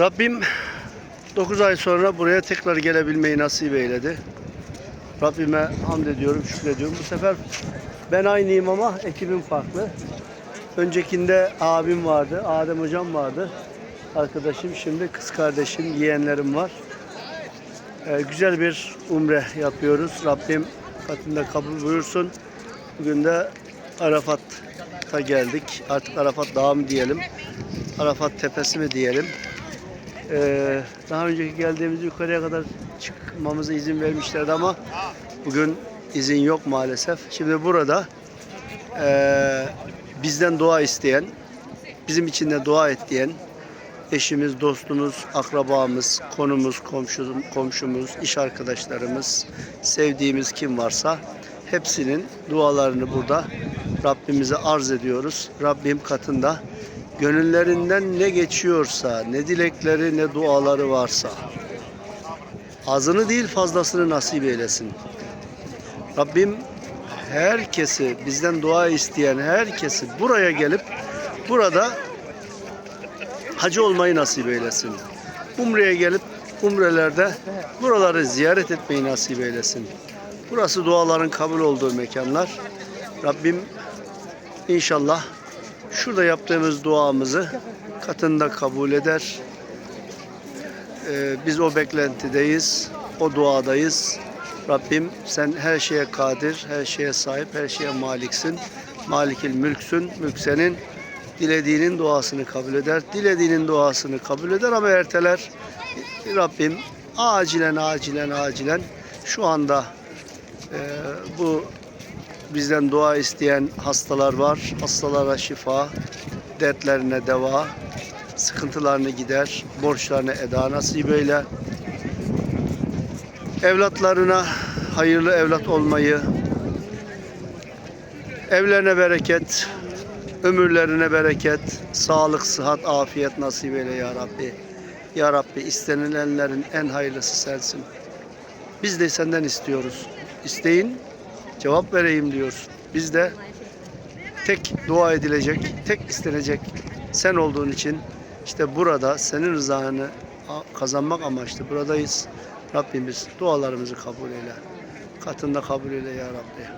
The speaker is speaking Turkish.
Rabbim 9 ay sonra buraya tekrar gelebilmeyi nasip eyledi. Rabbime hamd ediyorum, şükrediyorum. Bu sefer ben aynıyım ama ekibim farklı. Öncekinde abim vardı, Adem hocam vardı. Arkadaşım şimdi kız kardeşim, yeğenlerim var. Ee, güzel bir umre yapıyoruz. Rabbim katında kabul buyursun. Bugün de Arafat'a geldik. Artık Arafat Dağı mı diyelim, Arafat Tepesi mi diyelim. Ee, daha önceki geldiğimiz yukarıya kadar çıkmamıza izin vermişlerdi ama bugün izin yok maalesef. Şimdi burada ee, bizden dua isteyen, bizim için de dua et diyen eşimiz, dostumuz, akrabamız, konumuz, komşumuz, iş arkadaşlarımız, sevdiğimiz kim varsa hepsinin dualarını burada Rabbimize arz ediyoruz. Rabbim katında gönüllerinden ne geçiyorsa, ne dilekleri ne duaları varsa azını değil fazlasını nasip eylesin. Rabbim herkesi bizden dua isteyen herkesi buraya gelip burada hacı olmayı nasip eylesin. Umre'ye gelip umrelerde buraları ziyaret etmeyi nasip eylesin. Burası duaların kabul olduğu mekanlar. Rabbim inşallah şurada yaptığımız duamızı katında kabul eder. Ee, biz o beklentideyiz, o duadayız. Rabbim sen her şeye kadir, her şeye sahip, her şeye maliksin. Malikil mülksün, mülk senin. Dilediğinin duasını kabul eder. Dilediğinin duasını kabul eder ama erteler. Rabbim acilen acilen acilen şu anda e, bu bizden dua isteyen hastalar var. Hastalara şifa, dertlerine deva, sıkıntılarını gider, borçlarını eda nasip eyle. Evlatlarına hayırlı evlat olmayı, evlerine bereket, ömürlerine bereket, sağlık, sıhhat, afiyet nasip eyle ya Rabbi. Ya Rabbi istenilenlerin en hayırlısı sensin. Biz de senden istiyoruz. İsteyin, cevap vereyim diyoruz. Biz de tek dua edilecek, tek istenecek sen olduğun için işte burada senin rızanı kazanmak amaçlı buradayız. Rabbimiz dualarımızı kabul eyle. Katında kabul eyle ya Rabbi.